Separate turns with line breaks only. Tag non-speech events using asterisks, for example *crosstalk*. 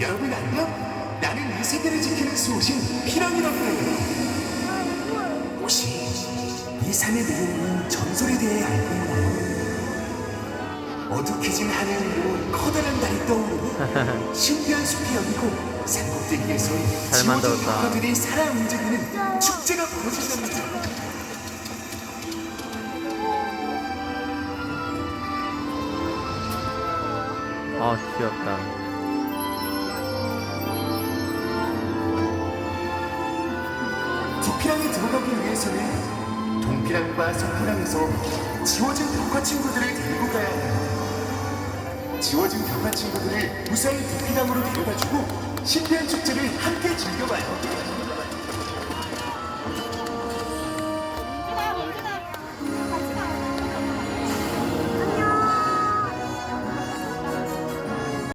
여러분 안녕? 나는 이 세계를 지키는 수호신 피랑이라고 해요. 혹시 이 산에 내려오는 전설에 대해 알고 있나요? 어둑해진 하늘 위로 커다란 달이 떠오르고 *laughs* 신비한 숲이 열리고 산꼭대기에서
잘
지워진. 벽화들이 살아 움직이는 축제가 벌어진답니다.
아 귀엽다.
두피랑에 들어가기 위해서는 동피랑과 서피랑에서 지워진 벽화 친구들을 데리고 가야 해요. 지워진 벽화 친구들을 무사히 두피랑으로 데려다주고 신비한 축제를 함께 즐겨봐요.